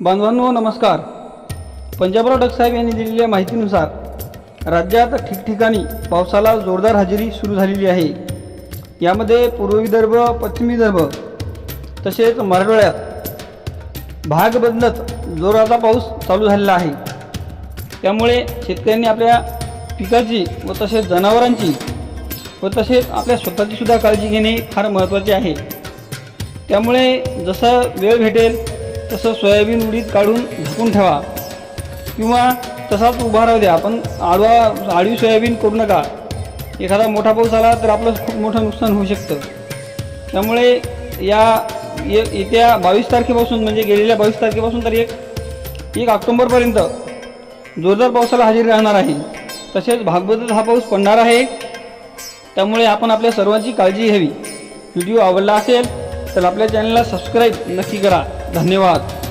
बांधवांनो नमस्कार. पंजाबराव डगसाहेब यांनी दिलेल्या माहितीनुसार राज्यात ठिकठिकाणी पावसाला जोरदार हजेरी सुरू झालेली आहे. यामध्ये पूर्व विदर्भ पश्चिम विदर्भ तसेच मराठवाड्यात भाग बदलत जोराचा पाऊस चालू झालेला आहे. त्यामुळे शेतकऱ्यांनी आपल्या पिकाची व तसेच जनावरांची व तसेच आपल्या स्वतःची सुद्धा काळजी घेणे फार महत्त्वाचे आहे. त्यामुळे जसं वेळ भेटेल तसं सोयाबीन उडीद काढून झाकून ठेवा. किंवा तसाच उभा राहू द्या. पण आडवा आडवी सोयाबीन करू नका. एखादा मोठा पाऊस आला तर आपलं खूप मोठं नुकसान होऊ शकतं. त्यामुळे या ये येत्या बावीस तारखेपासून म्हणजे गेलेल्या बावीस तारखेपासून तर एक एक ऑक्टोंबरपर्यंत जोरदार पावसाला हजेरी राहणार आहे. तसेच भागवतच हा पाऊस पडणार आहे. त्यामुळे आपण आपल्या सर्वांची काळजी घ्यावी. व्हिडिओ आवडला असेल तर आपल्या चॅनलला सबस्क्राईब नक्की करा. धन्यवाद.